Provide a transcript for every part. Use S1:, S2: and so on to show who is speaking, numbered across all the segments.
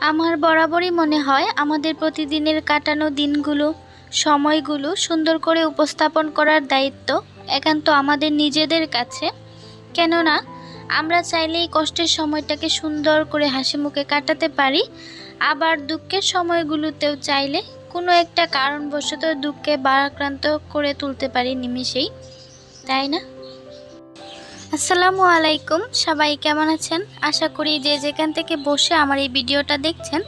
S1: আমার বরাবরই মনে হয় আমাদের প্রতিদিনের কাটানো দিনগুলো, সময়গুলো সুন্দর করে উপস্থাপন করার দায়িত্ব একান্ত আমাদের নিজেদের কাছে। কেননা, আমরা চাইলে এই কষ্টের সময়টাকে সুন্দর করে হাসি মুখে কাটাতে পারি, আবার দুঃখের সময়গুলোতেও চাইলে কোনো একটা কারণবশত দুঃখে বারাক্রান্ত করে তুলতে পারি নিমিষেই। তাই না? আসসালামু আলাইকুম। সবাই কেমন আছেন? আশা করি যে যেখান থেকে বসে আমার এই ভিডিওটা দেখছেন,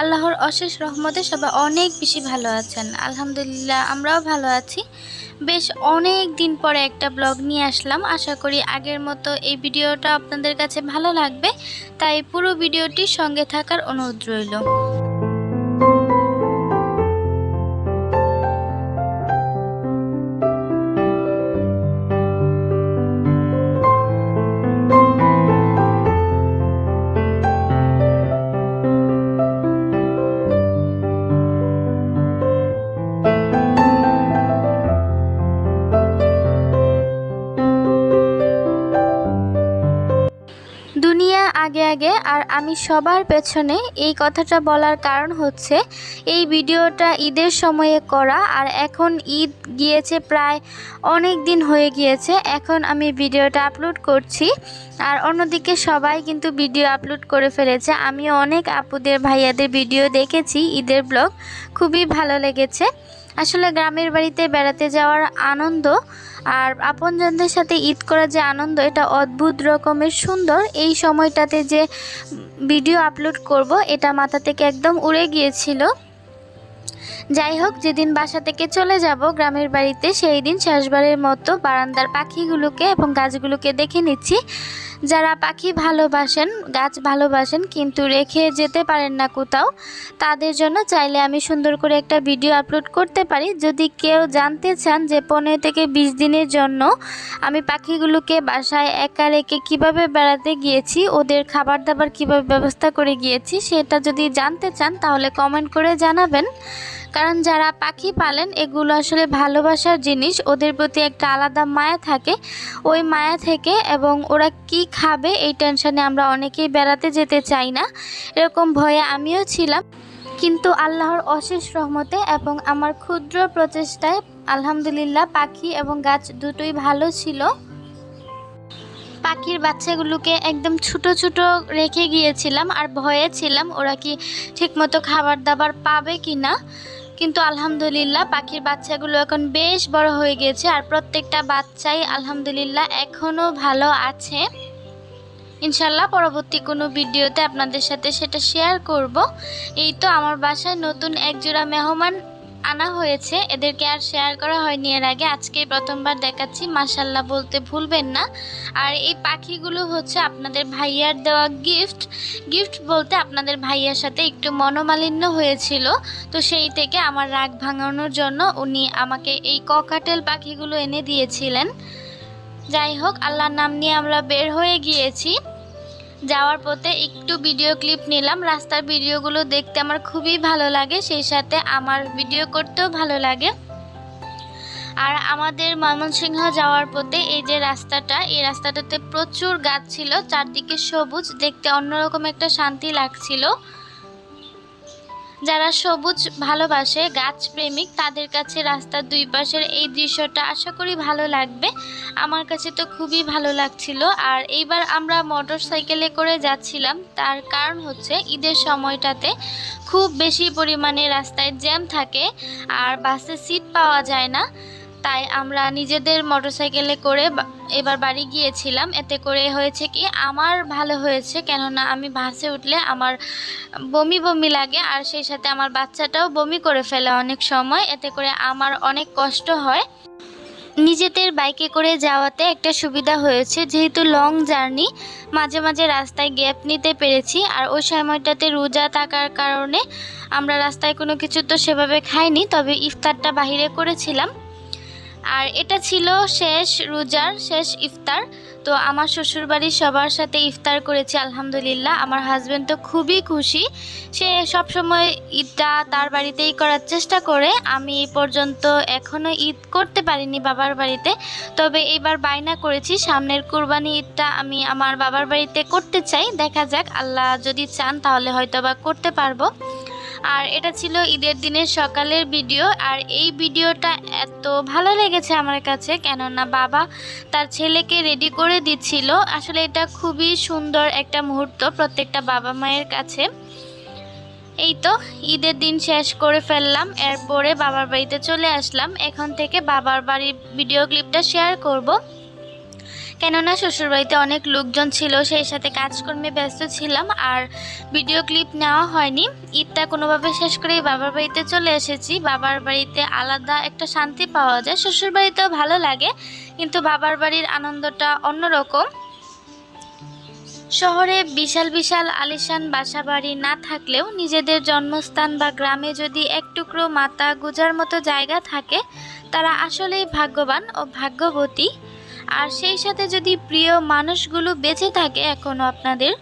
S1: আল্লাহর অশেষ রহমতে সবাই অনেক বেশি ভালো আছেন। আলহামদুলিল্লাহ, আমরাও ভালো আছি। বেশ অনেক দিন পরে একটা ব্লগ নিয়ে আসলাম। আশা করি আগের মতো এই ভিডিওটা আপনাদের কাছে ভালো লাগবে। তাই পুরো ভিডিওটি সঙ্গে থাকার অনুরোধ রইল। আগে আগে আর আমি সবার পেছনে এই কথাটা বলার কারণ হচ্ছে, এই ভিডিওটা ঈদের সময়ে করা আর এখন ঈদ গিয়েছে প্রায় অনেক দিন হয়ে গিয়েছে, এখন আমি ভিডিওটা আপলোড করছি। আর অন্যদিকে সবাই কিন্তু ভিডিও আপলোড করে ফেলেছে। আমি অনেক আপুদের, ভাইয়াদের ভিডিও দেখেছি ঈদের ব্লগ, খুবই ভালো লেগেছে। আসলে গ্রামের বাড়িতে বেড়াতে যাওয়ার আনন্দ আর আপনজনদের সাথে ঈদ করার যে আনন্দ, এটা অদ্ভুত রকমের সুন্দর। এই সময়টাতে যে ভিডিও আপলোড করব, এটা মাথা থেকে একদম উড়ে গিয়েছিল। যাই হোক, যেদিন বাসা থেকে চলে যাব গ্রামের বাড়িতে, সেই দিন শেষবারের মতো বারান্দার পাখিগুলোকে এবং গাছগুলোকে দেখে নিচ্ছি। যারা পাখি ভালোবাসেন, গাছ ভালোবাসেন, কিন্তু রেখে যেতে পারেন না কোথাও, তাদের জন্য চাইলে আমি সুন্দর করে একটা ভিডিও আপলোড করতে পারি। যদি কেউ জানতে চান যে পনেরো থেকে বিশ দিনের জন্য আমি পাখিগুলোকে বাসায় একা রেখে কীভাবে বেড়াতে গিয়েছি, ওদের খাবার দাবার কীভাবে ব্যবস্থা করে গিয়েছি, সেটা যদি জানতে চান তাহলে কমেন্ট করে জানাবেন। কারণ যারা পাখি পালেন, এগুলো আসলে ভালোবাসার জিনিস। ওদের প্রতি একটা আলাদা মায়া থাকে। ওই মায়া থেকে এবং ওরা কি খাবে এই টেনশনে আমরা অনেকেই বেড়াতে যেতে চাই না। এরকম ভয়ে আমিও ছিলাম। কিন্তু আল্লাহর অশেষ রহমতে এবং আমার ক্ষুদ্র প্রচেষ্টায় আলহামদুলিল্লাহ পাখি এবং গাছ দুটোই ভালো ছিল। পাখির বাচ্চাগুলোকে একদম ছোট ছোট রেখে গিয়েছিলাম আর ভয়ে ছিলাম ওরা কি ঠিকমতো খাবার দাবার পাবে কি না কিন্তু আলহামদুলিল্লাহ, পাখির বাচ্চাগুলো এখন বেশ বড় হয়ে গেছে আর প্রত্যেকটা বাচ্চাই আলহামদুলিল্লাহ এখনও ভালো আছে। ইনশাল্লাহ পরবর্তী কোনো ভিডিওতে আপনাদের সাথে সেটা শেয়ার করব। এই তো আমার বাসায় নতুন একজোড়া মেহমান আনা হয়েছে। এদেরকে আর শেয়ার করা হয়নি এর আগে। আজকে প্রথমবার দেখাচ্ছি। মাসাল্লাহ বলতে ভুলবেন না। আর এই পাখিগুলো হচ্ছে আপনাদের ভাইয়ার দেওয়া গিফট গিফট বলতে আপনাদের ভাইয়ার সাথে একটু মনোমালিন্য হয়েছিল। তো সেই থেকে আমার রাগ ভাঙানোর জন্য উনি আমাকে এই ককাটেল পাখিগুলো এনে দিয়েছিলেন। যাই হোক, আল্লাহর নাম নিয়ে আমরা বের হয়ে গিয়েছি। যাওয়ার পথে একটু ভিডিও ক্লিপ নিলাম। রাস্তার ভিডিওগুলো দেখতে আমার খুবই ভালো লাগে, সেই সাথে আমার ভিডিও করতেও ভালো লাগে। আর আমাদের ময়মনসিংহ যাওয়ার পথে এই যে রাস্তাটা, এই রাস্তাটাতে প্রচুর গাছ ছিল, চারদিকে সবুজ, দেখতে অন্যরকম একটা শান্তি লাগছিল। যারা সবুজ ভালোবাসে গাছ প্রেমিক তাদের কাছে রাস্তার দুই পাশের এই দৃশ্যটা আশা করি ভালো লাগবে। আমার কাছে তো খুবই ভালো লাগছিল। আর এইবার আমরা মোটর সাইকেলে করে যাচ্ছিলাম। তার কারণ হচ্ছে ঈদের সময়টাতে খুব বেশি পরিমাণে রাস্তায় জ্যাম থাকে আর বাসে সিট পাওয়া যায় না। তাই আমরা নিজেদের মোটরসাইকেলে করে এবার বাড়ি গিয়েছিলাম। এতে করে হয়েছে কি, আমার ভালো হয়েছে। কেননা আমি বাসে উঠলে আমার বমি বমি লাগে আর সেই সাথে আমার বাচ্চাটাও বমি করে ফেলে অনেক সময়। এতে করে আমার অনেক কষ্ট হয়। নিজেদের বাইকে করে যাওয়াতে একটা সুবিধা হয়েছে। যেহেতু লং জার্নি মাঝে মাঝে রাস্তায় গ্যাপ নিতে পেরেছি আর ওই সময়টাতে রোজা থাকার কারণে আমরা রাস্তায় কোনো কিছু তো সেভাবে খাইনি। তবে ইফতারটা বাহিরে করেছিলাম। আর এটা ছিল শেষ রোজার শেষ ইফতার। তো আমার শ্বশুরবাড়ির সবার সাথে ইফতার করেছি, আলহামদুলিল্লাহ। আমার হাজব্যান্ড তো খুবই খুশি। সে সবসময় ঈদটা তার বাড়িতেই করার চেষ্টা করে। আমি পর্যন্ত এখনও ঈদ করতে পারিনি বাবার বাড়িতে। তবে এবার বায়না করেছি, সামনের কুরবানি ঈদটা আমি আমার বাবার বাড়িতে করতে চাই। দেখা যাক, আল্লাহ যদি চান তাহলে হয়তো বা করতে পারব। আর এটা ছিল ঈদের দিনের সকালের ভিডিও, আর এই ভিডিওটা এত ভালো লেগেছে আমার কাছে, কেননা বাবা তার ছেলেকে রেডি করে দিচ্ছিল। আসলে এটা খুবই সুন্দর একটা মুহূর্ত প্রত্যেকটা বাবা মায়ের কাছে। এই তো, ঈদের দিন শেষ করে ফেললাম, এরপরে বাবার বাড়িতে চলে আসলাম। এখন থেকে বাবার বাড়ির ভিডিও ক্লিপটা শেয়ার করব। কেননা শ্বশুরবাড়িতে অনেক লোকজন ছিল, সেই সাথে কাজকর্মে ব্যস্ত ছিলাম আর ভিডিও ক্লিপ নেওয়া হয়নি। ঈদটা কোনোভাবে শেষ করেই বাবার বাড়িতে চলে এসেছি। বাবার বাড়িতে আলাদা একটা শান্তি পাওয়া যায়। শ্বশুর বাড়িতেও ভালো লাগে, কিন্তু বাবার বাড়ির আনন্দটা অন্যরকম। শহরে বিশাল বিশাল আলিশান বাসা বাড়ি না থাকলেও নিজেদের জন্মস্থান বা গ্রামে যদি এক টুকরো মাতা গুজার মতো জায়গা থাকে, তারা আসলেই ভাগ্যবান ও ভাগ্যবতী। আর সেই সাথে যদি প্রিয় মানুষগুলো বেঁচে থাকে এখনও আপনাদের,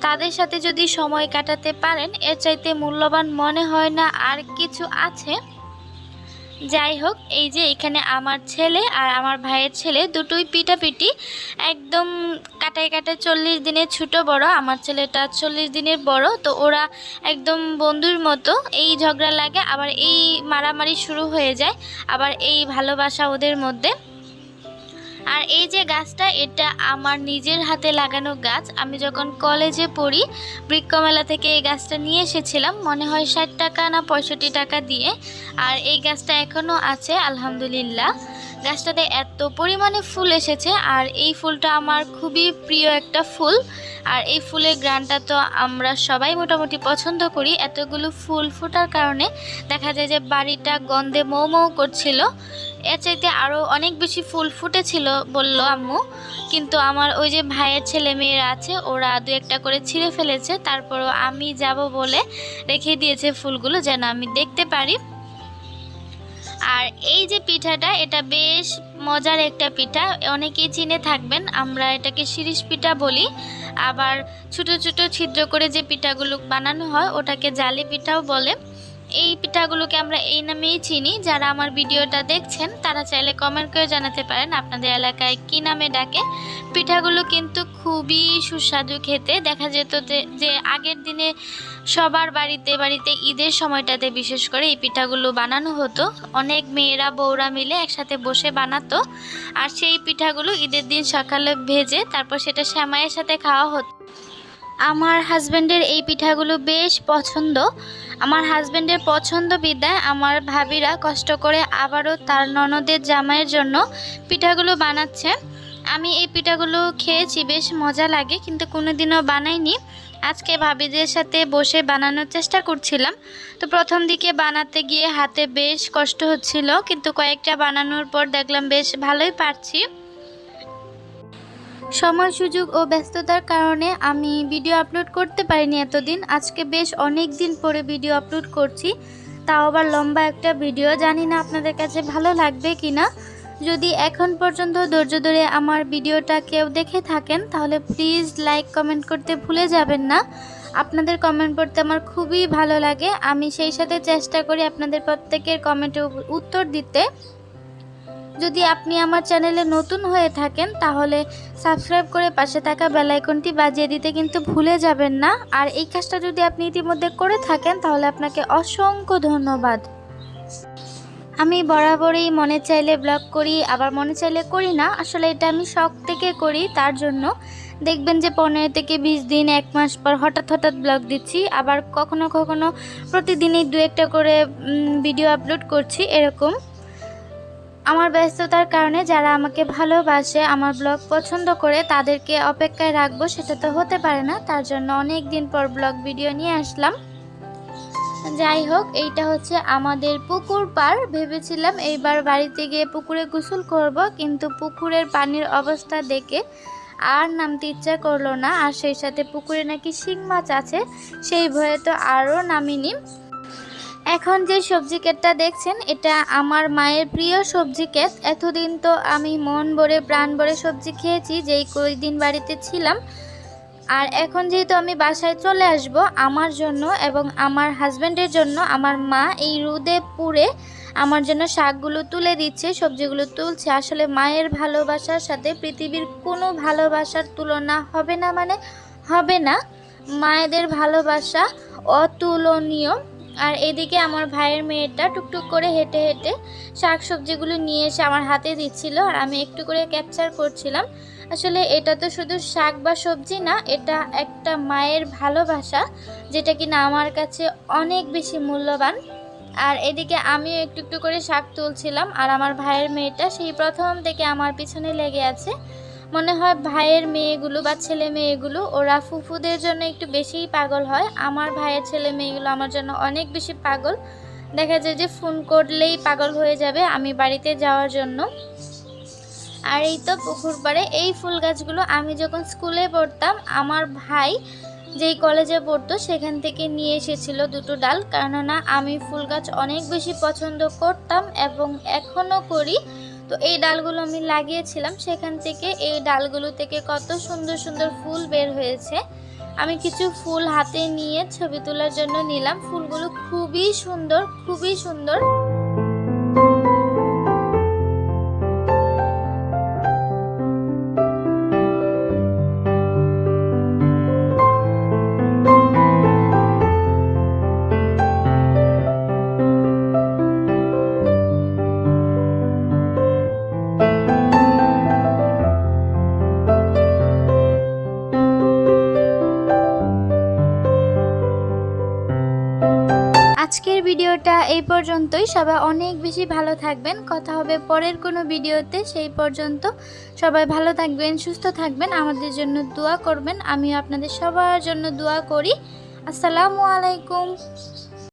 S1: তাদের সাথে যদি সময় কাটাতে পারেন, এর চাইতে মূল্যবান মনে হয় না আর কিছু আছে। যাই হোক, এই যে এখানে আমার ছেলে আর আমার ভাইয়ের ছেলে দুটোই পিটাপিটি একদম কাটায় কাটায় চল্লিশ দিনের ছোট বড়, আমার ছেলেটা চল্লিশ দিনের বড়, তো ওরা একদম বন্ধুর মতো, এই ঝগড়া লাগে, আবার এই মারামারি শুরু হয়ে যায়, আবার এই ভালোবাসা ওদের মধ্যে। আর এই যে গাছটা, এটা আমার নিজের হাতে লাগানো গাছ। আমি যখন কলেজে পড়ি, বৃক্ষমেলা থেকে এই গাছটা নিয়ে এসেছিলাম। মনে হয় ষাট টাকা না পঁয়ষট্টি টাকা দিয়ে। আর এই গাছটা এখনও আছে, আলহামদুলিল্লাহ। গাছটাতে এত পরিমাণে ফুল এসেছে আর এই ফুলটা আমার খুবই প্রিয় একটা ফুল। আর এই ফুলের গ্রানটা তো আমরা সবাই মোটামুটি পছন্দ করি। এতগুলো ফুল ফোটার কারণে দেখা যায় যে বাড়িটা গন্ধে মৌ মৌ করছিল। এর চাইতে আরও অনেক বেশি ফুল ফুটেছিল বলল আম্মু। কিন্তু আমার ওই যে ভাইয়ের ছেলে মেয়েরা আছে, ওরা দু একটা করে ছিঁড়ে ফেলেছে। তারপরও আমি যাব বলে রেখে দিয়েছে ফুলগুলো যেন আমি দেখতে পারি। আর এই যে পিঠাটা, এটা বেশ মজার একটা পিঠা। অনেকেই চিনে থাকবেন, আমরা এটাকে শিরিষ পিঠা বলি। আবার ছোট ছোট ছিদ্র করে যে পিঠাগুলো বানানো হয়, ওটাকে জালি পিঠাও বলে। এই পিঠাগুলোকে আমরা এই নামেই চিনি। যারা আমার ভিডিওটা দেখছেন, তারা চাইলে কমেন্ট করে জানাতে পারেন আপনাদের এলাকায় কি নামে ডাকে। পিঠাগুলো কিন্তু খুবই সুস্বাদু খেতে। দেখা যেত যে- আগের দিনে সবার বাড়িতে বাড়িতে ঈদের সময়টাতে বিশেষ করে এই পিঠাগুলো বানানো হতো। অনেক মেয়েরা, বউরা মিলে একসাথে বসে বানাতো। আর সেই পিঠাগুলো ঈদের দিন সকালে ভেজে তারপর সেটা শ্যামাইয়ের সাথে খাওয়া হতো। আমার হাজব্যান্ডের এই পিঠাগুলো বেশ পছন্দ। আমার হাজব্যান্ডের পছন্দ বিদ্যায় আমার ভাবিরা কষ্ট করে আবারও তার ননদের জামাইয়ের জন্য পিঠাগুলো বানাচ্ছে। আমি এই পিঠাগুলো খেয়েছি, বেশ মজা লাগে, কিন্তু কোনোদিনও বানাইনি। আজকে ভাবিদের সাথে বসে বানানোর চেষ্টা করছিলাম। তো প্রথম দিকে বানাতে গিয়ে হাতে বেশ কষ্ট হচ্ছিল, কিন্তু কয়েকটা বানানোর পর দেখলাম বেশ ভালোই পারছি। সময়, সুযোগ ও ব্যস্ততার কারণে আমি ভিডিও আপলোড করতে পারিনি এতদিন। আজকে বেশ অনেক দিন পরে ভিডিও আপলোড করছি। তাও আবার লম্বা একটা ভিডিও। জানি না আপনাদের কাছে ভালো লাগবে কি না যদি এখন পর্যন্ত ধৈর্য ধরে আমার ভিডিওটা কেউ দেখে থাকেন, তাহলে প্লিজ লাইক, কমেন্ট করতে ভুলে যাবেন না। আপনাদের কমেন্ট পড়তে আমার খুবই ভালো লাগে। আমি সেই সাথে চেষ্টা করি আপনাদের প্রত্যেকের কমেন্টে উত্তর দিতে। যদি আপনি আমার চ্যানেলে নতুন হয়ে থাকেন, তাহলে সাবস্ক্রাইব করে পাশে থাকা বেল আইকনটি বাজিয়ে দিতে কিন্তু ভুলে যাবেন না। আর এই কাজটা যদি আপনি ইতিমধ্যে করে থাকেন, তাহলে আপনাকে অসংখ্য ধন্যবাদ। আমি বরাবরই মনে চাইলে ব্লগ করি, আবার মনে চাইলে করি না। আসলে এটা আমি শখ থেকে করি, তার জন্য। দেখবেন যে পনেরো থেকে বিশ দিন, এক মাস পর হঠাৎ হঠাৎ ব্লগ দিচ্ছি। আবার কখনো কখনো প্রতিদিনই দু একটা করে ভিডিও আপলোড করছি, এরকম। আমার ব্যস্ততার কারণে যারা আমাকে ভালোবাসে, আমার ব্লগ পছন্দ করে, তাদেরকে অপেক্ষায় রাখব, সেটা তো হতে পারে না। তার জন্য অনেক দিন পর ব্লগ ভিডিও নিয়ে আসলাম। যাই হোক, এইটা হচ্ছে আমাদের পুকুর পার। ভেবেছিলাম এইবার বাড়িতে গিয়ে পুকুরে গোসল করব, কিন্তু পুকুরের পানির অবস্থা দেখে আর নামতে ইচ্ছা করল না। আর সেই সাথে পুকুরে নাকি শিং মাছ আছে, সেই ভয়ে তো আরও নামিনি। এখন যে সবজি ক্ষেতটা দেখছেন, এটা আমার মায়ের প্রিয় সবজি ক্ষেত। এতদিন তো আমি মন ভরে, প্রাণ ভরে সবজি খেয়েছি, যেই কয়েকদিন বাড়িতে ছিলাম। আর এখন যেহেতু আমি বাসায় চলে আসব, আমার জন্য এবং আমার হাজব্যান্ডের জন্য, আমার মা এই রোদে পুড়ে আমার জন্য শাকগুলো তুলে দিচ্ছে, সবজিগুলো তুলছে। আসলে মায়ের ভালোবাসার সাথে পৃথিবীর কোনো ভালোবাসার তুলনা হবে না মানে হবে না। মায়েদের ভালোবাসা অতুলনীয়। আর এদিকে আমার ভাইয়ের মেয়েটা টুকটুক করে হেঁটে হেঁটে শাক সবজিগুলো নিয়ে এসে আমার হাতে দিচ্ছিল আর আমি একটু করে ক্যাপচার করছিলাম। আসলে এটা তো শুধু শাক বা সবজি না, এটা একটা মায়ের ভালোবাসা, যেটা কিনা আমার কাছে অনেক বেশি মূল্যবান। আর এদিকে আমিও একটু একটু করে শাক তুলছিলাম আর আমার ভাইয়ের মেয়েটা সেই প্রথম থেকে আমার পিছনে লেগে আছে। মনে হয় ভাইয়ের মেয়েগুলো বা ছেলে মেয়েগুলো, ওরা ফুফুদের জন্য একটু বেশিই পাগল হয়। আমার ভাইয়ের ছেলে মেয়েগুলো আমার জন্য অনেক বেশি পাগল। দেখা যায় যে ফোন করলেই পাগল হয়ে যাবে আমি বাড়িতে যাওয়ার জন্য। আর এই তো পুকুর পাড়ে এই ফুল গাছগুলো আমি যখন স্কুলে পড়তাম, আমার ভাই যেই কলেজে পড়তো সেখান থেকে নিয়ে এসেছিল দুটো ডাল। কেননা আমি ফুল গাছ অনেক বেশি পছন্দ করতাম এবং এখনও করি। তো এই ডালগুলো আমি লাগিয়েছিলাম। সেখান থেকে এই ডালগুলো থেকে কত সুন্দর সুন্দর ফুল বের হয়েছে। আমি কিছু ফুল হাতে নিয়ে ছবি তোলার জন্য নিলাম। ফুলগুলো খুবই সুন্দর খুবই সুন্দর। আজকের ভিডিওটা এই পর্যন্তই। সবাই অনেক বেশি ভালো থাকবেন। কথা হবে পরের কোনো ভিডিওতে। সেই পর্যন্ত সবাই ভালো থাকবেন, সুস্থ থাকবেন, আমাদের জন্য দোয়া করবেন। আমিও আপনাদের সবার জন্য দোয়া করি। আসসালামু আলাইকুম।